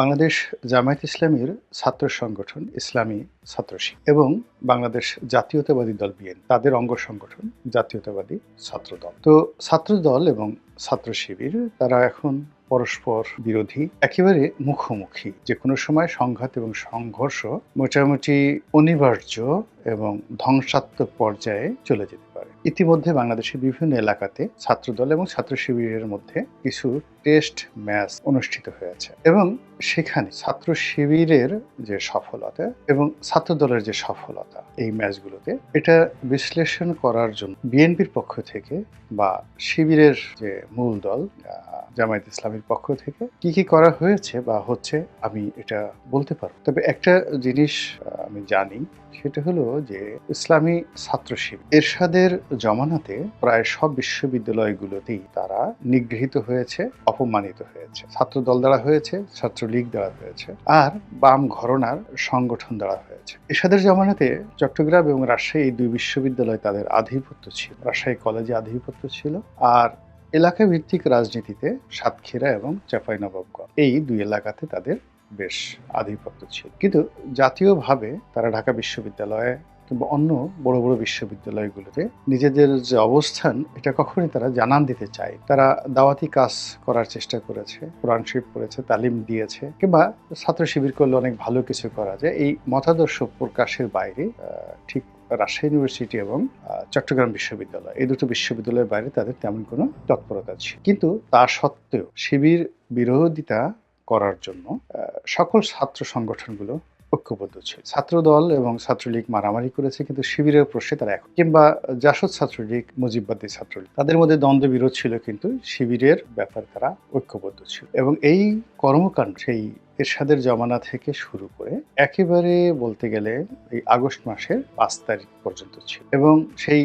বাংলাদেশ জামায়াত ইসলামীর ছাত্র সংগঠন, ইসলামী ছাত্রশিক এবং বাংলাদেশ জাতীয়তাবাদী দল বিএন, তাদের অঙ্গ সংগঠন, জাতীয়তাবাদী ছাত্র দল। তো ছাত্র দল এবং ছাত্র শিবির, তারা এখন পরস্পর বিরোধী, একেবারে মুখোমুখি। যে কোনো সময় সংঘাত এবং সংঘর্ষ মোটামুটি অনিবার্য এবং ধ্বংসাত্মক পর্যায়ে চলে যেতে পারে। ইতিমধ্যে বাংলাদেশের বিভিন্ন এলাকাতে ছাত্রদল এবং ছাত্র শিবিরের মধ্যে কিছু টেস্ট ম্যাচ অনুষ্ঠিত হয়েছে। এবং সেখানে ছাত্র শিবিরের যে সফলতা এবং ছাত্র দলের যে সফলতা এই ম্যাচগুলোতে, এটা বিশ্লেষণ করার জন্য বিএনপির পক্ষ থেকে বা শিবিরের যে মূল দল জামায়াত ইসলামের পক্ষ থেকে কি কি করা হয়েছে বা হচ্ছে আমি এটা বলতে পারব। তবে একটা জিনিস আমি জানি, সেটা হলো যে ইসলামী ছাত্র শিবির, এরশাদের জমানাতে প্রায় সব বিশ্ববিদ্যালয়গুলোতেই তারা নিগৃহীত হয়েছে। অপমানিত হয়েছে। ছাত্র দল দ্বারা হয়েছে, ছাত্রলীগ দ্বারা হয়েছে, আর বাম ঘরনার সংগঠন দ্বারা হয়েছে। এরশাদের জমানাতে চট্টগ্রাম এবং রাজশাহী এই দুই বিশ্ববিদ্যালয় তাদের আধিপত্য ছিল। রাজশাহী কলেজে আধিপত্য ছিল, আর এলাকা ভিত্তিক রাজনীতিতে সাতক্ষীরা এবং চাঁপাইনবাবগঞ্জ এই দুই এলাকাতে তাদের বেশ আধিপত্য ছিল। কিন্তু জাতীয়ভাবে তারা ঢাকা বিশ্ববিদ্যালয়ে কিংবা অন্য বড় বড় বিশ্ববিদ্যালয়গুলোতে নিজেদের যে অবস্থান, এটা কখনোই তারা জানান দিতে চায়। তারা দাওয়াতি কাজ করার চেষ্টা করেছে, কোরআন শরীফ পড়েছে, তালিম দিয়েছে, কিংবা ছাত্র শিবির করলে অনেক ভালো কিছু করা যায়। এই মতাদর্শ প্রকাশের বাইরে ঠিক রাজশাহী ইউনিভার্সিটি এবং চট্টগ্রাম বিশ্ববিদ্যালয়, এই দুটো বিশ্ববিদ্যালয়ের বাইরে তাদের তেমন কোনো তৎপরতা ছিল। কিন্তু তা সত্ত্বেও শিবির বিরোধিতা করার জন্য সকল ছাত্র সংগঠনগুলো ঐক্যবদ্ধ ছিল। ছাত্রদল এবং ছাত্রলীগ মারামারি করেছে, কিন্তু শিবিরের প্রশ্নে তারা এক কিংবা জাসদ ছাত্রলীগ, মুজিববাদী ছাত্রলীগ, তাদের মধ্যে দ্বন্দ্ব বিরোধ ছিল, কিন্তু শিবিরের ব্যাপার তারা ঐক্যবদ্ধ ছিল। এবং এই কর্মকাণ্ড, সেই এরশাদের জমানা থেকে শুরু করে একেবারে বলতে গেলে এই আগস্ট মাসের পাঁচ তারিখ পর্যন্ত ছিল। এবং সেই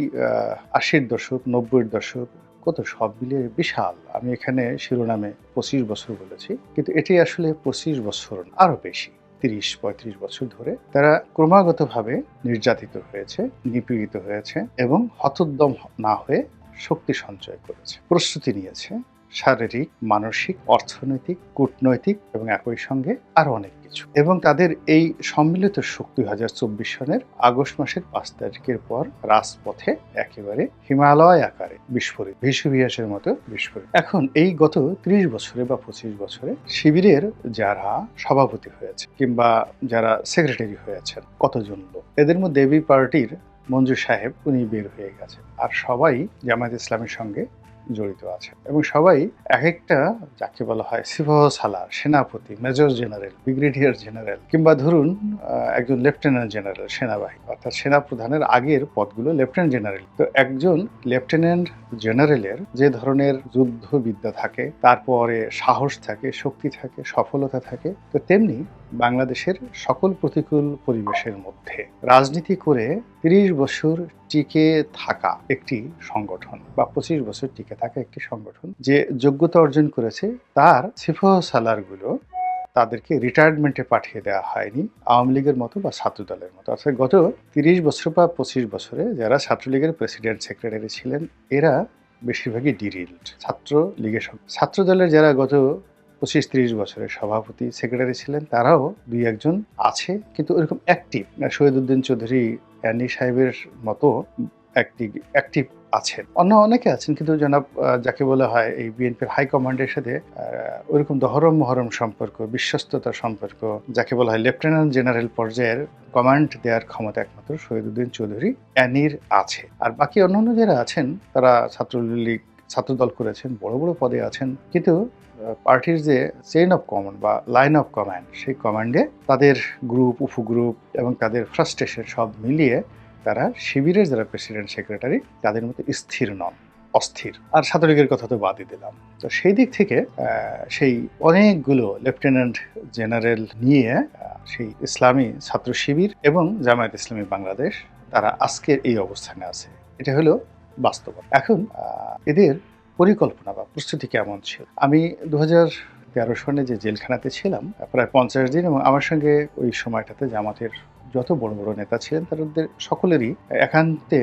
আশির দশক, নব্বইয়ের দশক, কত সব মিলিয়ে বিশাল। আমি এখানে শিরোনামে পঁচিশ বছর বলেছি, কিন্তু এটি আসলে পঁচিশ বছর আরও বেশি। তিরিশ, পঁয়ত্রিশ বছর ধরে তারা ক্রমাগতভাবে নির্যাতিত হয়েছে, নিপীড়িত হয়েছে এবং হতোদ্যম না হয়ে শক্তি সঞ্চয় করেছে, প্রস্তুতি নিয়েছে, শারীরিক, মানসিক, অর্থনৈতিক, কূটনৈতিক এবং একই সঙ্গে আরও অনেক কিছু। এবং তাদের এই সম্মিলিত শক্তি হাজার চব্বিশ সনের আগস্ট মাসের পাঁচ তারিখের পর রাজপথে একেবারে হিমালয় আকারে বিস্ফোরিত ভিসুভিয়াসের মতো বিস্ফোরিত। এখন এই গত ত্রিশ বছরে বা পঁচিশ বছরে শিবিরের যারা সভাপতি হয়েছে কিংবা যারা সেক্রেটারি হয়েছেন কতজন লোক, এদের মধ্যে এবি পার্টির মঞ্জু সাহেব উনি বের হয়ে গেছেন। আর সবাই জামায়াত ইসলামের সঙ্গে জড়িত আছে। এবং সবাই এক একটা যাকে বলা হয় সিফহ সালার সেনাপতি, মেজর জেনারেল, ব্রিগেডিয়ার জেনারেল কিংবা ধরুন একজন লেফটেন্যান্ট জেনারেল সেনাবাহিনী। অর্থাৎ সেনা প্রধানের আগের পদগুলো লেফটেন্যান্ট জেনারেল। তো একজন লেফটেন্যান্ট জেনারেলের যে ধরনের যুদ্ধবিদ্যা থাকে, তারপরে সাহস থাকে, শক্তি থাকে, সফলতা থাকে, তো তেমনি বাংলাদেশের সকল প্রতিকূল পরিবেশের মধ্যে রাজনীতি করে তিরিশ বছর টিকে থাকা একটি সংগঠন বা পঁচিশ বছর টিকে থাকা একটি সংগঠন যে যোগ্যতা অর্জন করেছে, তার সিফহ সালারগুলো তাদেরকে রিটায়ারমেন্টে পাঠিয়ে দেওয়া হয়নি, আওয়ামী লীগের মতো বা ছাত্র দলের মতো। অর্থাৎ গত তিরিশ বছর বা পঁচিশ বছরে যারা ছাত্রলীগের প্রেসিডেন্ট সেক্রেটারি ছিলেন, এরা বেশিরভাগই ডিরিল্ড ছাত্র লীগের ছাত্র দলের যারা গত পঁচিশ তিরিশ বছরের সভাপতি সেক্রেটারি ছিলেন, তারাও দুই একজন আছে, কিন্তু ওরকম অ্যাক্টিভ শহীদুদ্দিন চৌধুরী অ্যানি সাহেবের মতো অ্যাক্টিভ অ্যাক্টিভ আছেন। অন্য অনেকে আছেন, কিন্তু জনাব যাকে বলা হয় এই বিএনপির হাইকমান্ডের সাথে ওইরকম দহরম মহরম সম্পর্ক বিশ্বস্ততার সম্পর্ক, যাকে বলা হয় লেফটেন্যান্ট জেনারেল পর্যায়ের কমান্ড দেওয়ার ক্ষমতা একমাত্র শহীদুদ্দিন চৌধুরী অ্যানির আছে। আর বাকি অন্যান্য যারা আছেন, তারা ছাত্রলীগ, ছাত্রদল করেছেন, বড় বড় পদে আছেন, কিন্তু পার্টির যে চেইন অফ কমান্ড বা লাইন অফ কমান্ড সেই কমান্ডে তাদের গ্রুপ উপগ্রুপ এবং তাদের ফ্রাস্ট্রেশন সব মিলিয়ে তারা শিবিরের যারা প্রেসিডেন্ট সেক্রেটারি তাদের মতো স্থির নন, অস্থির। আর ছাত্রলীগের কথা তো বাদই দিলাম। তো সেই দিক থেকে সেই অনেকগুলো লেফটেন্যান্ট জেনারেল নিয়ে সেই ইসলামী ছাত্র শিবির এবং জামায়াত ইসলামী বাংলাদেশ, তারা আজকের এই অবস্থানে আছে। এটা হলো বাস্তবতা। এখন এদের পরিকল্পনা বা প্রস্তুতি কেমন ছিল? আমি দু তেরো সনে যে জেলখানাতে ছিলাম, প্রায় পঞ্চাশ দিন এবং আমার সঙ্গে ওই সময়টাতে জামাতের যত বড় বড় নেতা ছিলেন, তাদের সকলেরই একান্তে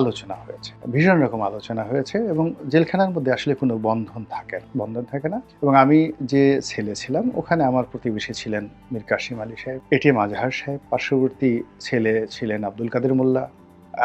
আলোচনা হয়েছে, ভীষণ রকম আলোচনা হয়েছে এবং জেলখানার মধ্যে আসলে কোনো বন্ধন থাকে না, বন্ধন থাকে না। এবং আমি যে ছেলে ছিলাম, ওখানে আমার প্রতিবেশী ছিলেন মীর কাশিম আলী সাহেব এটিএম আজহার সাহেব, পার্শ্ববর্তী ছেলে ছিলেন আব্দুল কাদের মোল্লা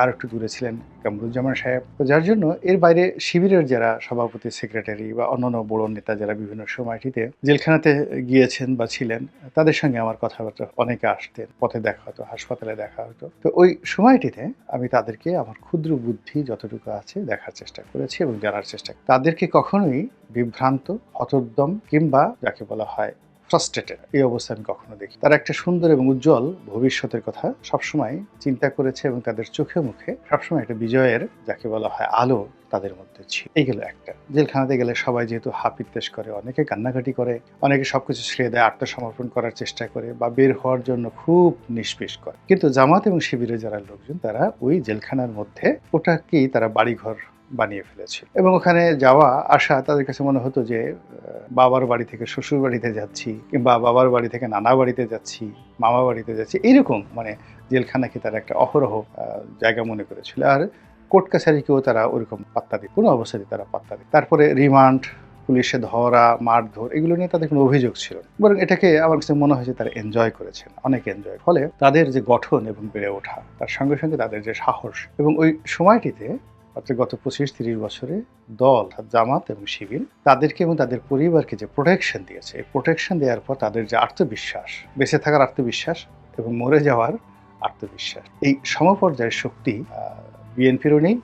আর একটু দূরে ছিলেন কামরুজ্জামান সাহেব। যার জন্য এর বাইরে শিবিরের যারা সভাপতি সেক্রেটারি বা অন্যান্য বড় নেতা যারা বিভিন্ন সময়টিতে জেলখানাতে গিয়েছেন বা ছিলেন, তাদের সঙ্গে আমার কথাবার্তা অনেকে আসতেন, পথে দেখা হতো, হাসপাতালে দেখা হতো। তো ওই সময়টিতে আমি তাদেরকে আমার ক্ষুদ্র বুদ্ধি যতটুকু আছে দেখার চেষ্টা করেছি এবং জানার চেষ্টা তাদেরকে কখনোই বিভ্রান্ত, হতোদ্যম কিংবা যাকে বলা হয় ফ্রাস্ট্রেটেড এই অবস্থা আমি কখনো দেখি। তারা একটা সুন্দর এবং উজ্জ্বল ভবিষ্যতের কথা সবসময় চিন্তা করেছে এবং তাদের চোখে মুখে সবসময় একটা বিজয়ের, যাকে বলা হয় আলো, তাদের মধ্যে ছিল। এই গেল একটা। জেলখানাতে গেলে সবাই যেহেতু হাপিত্তেশ করে, অনেকে কান্নাকাটি করে, অনেকে সবকিছু ছেড়ে দেয়, আত্মসমর্পণ করার চেষ্টা করে বা বের হওয়ার জন্য খুব নিষ্পেষ করে। কিন্তু জামাত এবং শিবিরে যারা লোকজন, তারা ওই জেলখানার মধ্যে ওটাকেই তারা বাড়িঘর বানিয়ে ফেলেছিল এবং ওখানে যাওয়া, আসা তাদের কাছে মনে হতো যে বাবার বাড়ি থেকে শ্বশুর বাড়িতে যাচ্ছি, কিংবা বাবার বাড়ি থেকে নানা বাড়িতে যাচ্ছি, মামা বাড়িতে যাচ্ছি, এরকম মানে জেলখানাকে তারা একটা অহরহ জায়গা মনে করেছিল। আর কোর্ট কাছারিকেও তারা ওরকম পাত্তা দিত, কোনো অবস্থাতে তারা পাত্তা দিত। তারপরে রিমান্ড, পুলিশে ধরা, মারধর, এগুলো নিয়ে তাদের কোনো অভিযোগ ছিল বরং এটাকে আমার কাছে মনে হয়েছে তারা এনজয় করেছেন অনেক এনজয় ফলে তাদের যে গঠন এবং বেড়ে ওঠা, তার সঙ্গে সঙ্গে তাদের যে সাহস এবং ওই সময়টিতে অর্থাৎ গত পঁচিশ তিরিশ বছরে দল, জামাত এবং শিবির তাদেরকে এবং তাদের পরিবারকে যে প্রোটেকশন দিয়েছে, এই প্রোটেকশন দেওয়ার পর তাদের যে আত্মবিশ্বাস, বেঁচে থাকার আত্মবিশ্বাস এবং মরে যাওয়ার আত্মবিশ্বাস, এই সমপর্যায়ের শক্তি বিএনপিরও নেই।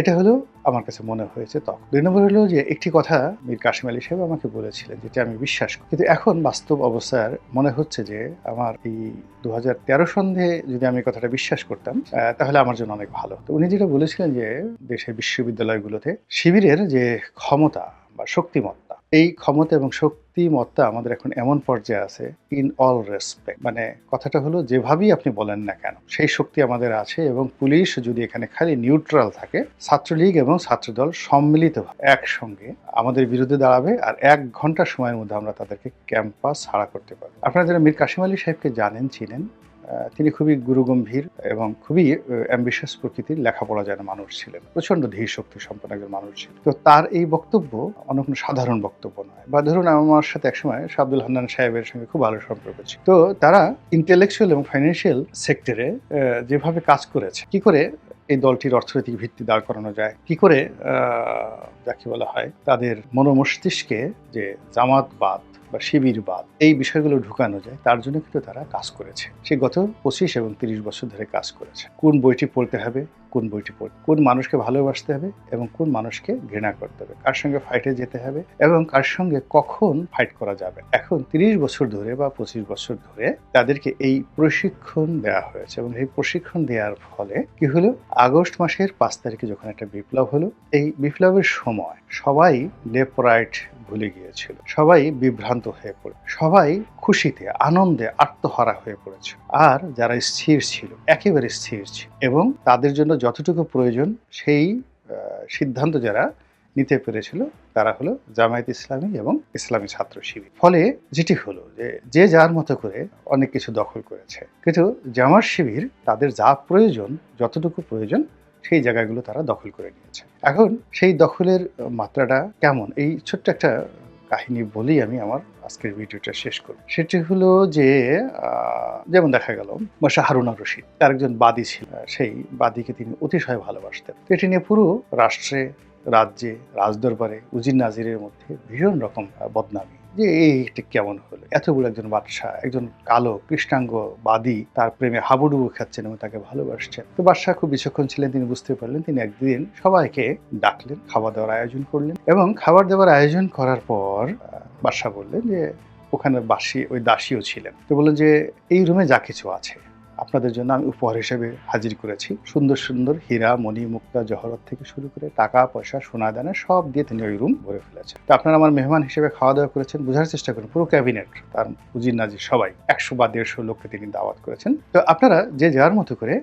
এটা হলো আমার কাছে মনে হয়েছে তখন দুই নম্বর হলো যে একটি কথা মীর কাশিম আলী সাহেব আমাকে বলেছিলেন, যেটা আমি বিশ্বাস করি। কিন্তু এখন বাস্তব অবস্থার মনে হচ্ছে যে আমার এই দু হাজার তেরো সন্ধে যদি আমি কথাটা বিশ্বাস করতাম তাহলে আমার জন্য অনেক ভালো তো উনি যেটা বলেছিলেন যে দেশের বিশ্ববিদ্যালয়গুলোতে শিবিরের যে ক্ষমতা বা শক্তিমত্তা এই ক্ষমতা এবং শক্তিমত্তা আমাদের এখন এমন পর্যায়ে আছে ইন অল রেসপেক্ট মানে কথাটা হলো যেভাবেই আপনি বলেন না কেন, সেই শক্তি আমাদের আছে এবং পুলিশ যদি এখানে খালি নিউট্রাল থাকে, ছাত্রলীগ এবং ছাত্রদল সম্মিলিত একসঙ্গে আমাদের বিরুদ্ধে দাঁড়াবে আর এক ঘণ্টা সময়ের মধ্যে আমরা তাদেরকে ক্যাম্পাস ছাড়া করতে পারব। আপনারা যারা মীর কাশিম আলী সাহেবকে জানেন, চিনেন তিনি খুবই গুরুগম্ভীর এবং খুবই অ্যাম্বিশাস প্রকৃতির লেখাপড়া যেন মানুষ ছিলেন। প্রচণ্ড ধীর শক্তি সম্পন্ন একজন মানুষ ছিলেন। তো তার এই বক্তব্য অনেক সাধারণ বক্তব্য নয়। বা ধরুন আমার সাথে একসময় শাহ আব্দুল হান্নান সাহেবের সঙ্গে খুব ভালো সম্পর্ক ছিল। তো তারা ইন্টেলেকচুয়াল এবং ফাইন্যান্সিয়াল সেক্টরে যেভাবে কাজ করেছে, কি করে এই দলটির অর্থনৈতিক ভিত্তি দাঁড় করানো যায়। কি করে যাকে বলা হয়, তাদের মনোমস্তিষ্কে যে জামাতবাদ বা শিবিরবাদ, এই বিষয়গুলো ঢুকানো যায়, তার জন্য কিন্তু তারা কাজ করেছে। সে গত পঁচিশ এবং তিরিশ বছর ধরে কাজ করেছে। কোন বইটি পড়তে হবে কোন বইটি পড়তে কোন মানুষকে ভালোবাসতে হবে এবং কোন মানুষকে ঘৃণা করতে হবে? কার সঙ্গে ফাইটে যেতে হবে এবং কার সঙ্গে কখন ফাইট করা যাবে? এখন তিরিশ বছর ধরে বা পঁচিশ বছর ধরে তাদেরকে এই প্রশিক্ষণ দেওয়া হয়েছে এবং এই প্রশিক্ষণ দেওয়ার ফলে কি হলো? আগস্ট মাসের পাঁচ তারিখে যখন একটা বিপ্লব হলো, এই বিপ্লবের সময় সবাই লেফট, রাইট ভুলে গিয়েছিল। সবাই বিভ্রান্ত হয়ে পড়ে, সবাই খুশিতে, আনন্দে আত্মহারা হয়ে পড়েছে। আর যারা স্থির ছিল, একেবারে স্থির ছিল এবং তাদের জন্য যতটুকু প্রয়োজন, সেই সিদ্ধান্ত যারা নিতে পেরেছিল, তারা হলো জামায়াত ইসলামী এবং ইসলামী ছাত্র শিবির। ফলে যেটি হলো যে যে যার মতো করে অনেক কিছু দখল করেছে। কিন্তু জামাত শিবির তাদের যা প্রয়োজন, যতটুকু প্রয়োজন সেই জায়গাগুলো তারা দখল করে নিয়েছে। এখন সেই দখলের মাত্রাটা কেমন? এই ছোট্ট একটা কাহিনী বলেই আমি আমার আজকের ভিডিওটা শেষ করি। সেটি হলো যে যেমন দেখা গেল, মশা হারুনা রশিদ, তার একজন বাদী ছিল। সেই বাদীকে তিনি অতিশয় ভালোবাসতেন। এটি নিয়ে পুরো রাষ্ট্রে, রাজ্যে, রাজদরবারে উজির নাজিরের মধ্যে ভীষণ রকম বদনামি যে, এই, এটা কেমন হলো? এত বড় একজন বাদশাহ একজন কালো কৃষ্ণাঙ্গ বাদী তার প্রেমে হাবুডুবু খাচ্ছেন এবং তাকে ভালোবাসছেন। তো বাদশাহ খুব বিচক্ষণ ছিলেন, তিনি বুঝতে পারলেন, তিনি একদিন সবাইকে ডাকলেন খাওয়া দাওয়ার আয়োজন করলেন এবং খাবার দাবার আয়োজন করার পর বাদশাহ বললেন যে ওখানে বাসি, ওই দাসীও ছিলেন। তো বললেন যে, এই রুমে যা কিছু আছে। আপনাদের জন্য আমি উপহার হিসেবে হাজির করেছি। সুন্দর সুন্দর হীরা, মণি, মুক্তা, জহরত থেকে শুরু করে টাকা, পয়সা, সোনা, দানা সব দিয়ে তিনি ওই রুম ভরে ফেলেছেন। তো আপনারা আমার মেহমান হিসেবে খাওয়া দাওয়া করেছেন, বোঝার চেষ্টা করুন, পুরো ক্যাবিনেট তার উজির নাজির সবাই, একশো বা দেড়শো লোককে তিনি দাওয়াত করেছেন। তো আপনারা যে যার মতো করে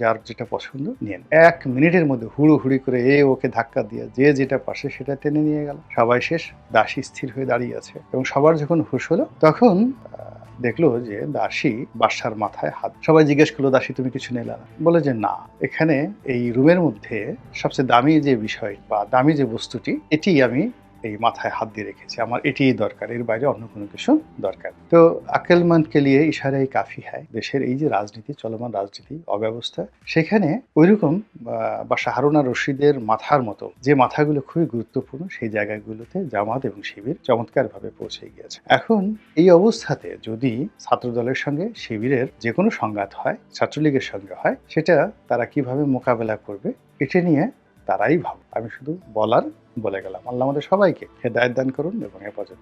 যার যেটা পছন্দ নিয়েন। এক মিনিটের মধ্যে হুড়ো হুড়ি করে এ ওকে ধাক্কা দিয়ে যে যেটা পাশে সেটা টেনে নিয়ে গেল। সবাই শেষ, দাসী স্থির হয়ে দাঁড়িয়ে আছে এবং সবার যখন হুশ হলো, তখন দেখল যে দাসী বাসার মাথায় হাত। সবাই জিজ্ঞেস করল, দাসী, তুমি কিছু নিলে না? বলে যে, না। এখানে এই রুমের মধ্যে সবচেয়ে দামি যে বিষয় বা দামি যে বস্তুটি, এটি আমি এই মাথায় হাত দিয়ে রেখেছি। আমার এটিই দরকার, এর বাইরে অন্য কোনো কিছু দরকার তো আকেলমন্দকে নিয়ে ইশারাই কাফি হয়। দেশের এই যে রাজনীতি, চলমান রাজনীতি, অব্যবস্থা, সেখানে ওইরকম বা শাহরুনা রশিদের মাথার মতো, যে মাথাগুলো খুবই গুরুত্বপূর্ণ, সেই জায়গাগুলোতে জামাত এবং শিবির চমৎকারভাবে পৌঁছে গিয়েছে। এখন এই অবস্থাতে যদি ছাত্রদলের সঙ্গে, শিবিরের যে কোনো সংঘাত হয়, ছাত্রলীগের সঙ্গে হয়, সেটা তারা কীভাবে মোকাবেলা করবে, এটা নিয়ে তারাই ভাব আমি শুধু বলার বলে গেলাম। আল্লাহ আমাদের সবাইকে হেদায়ত দান করুন এবং হেফাজত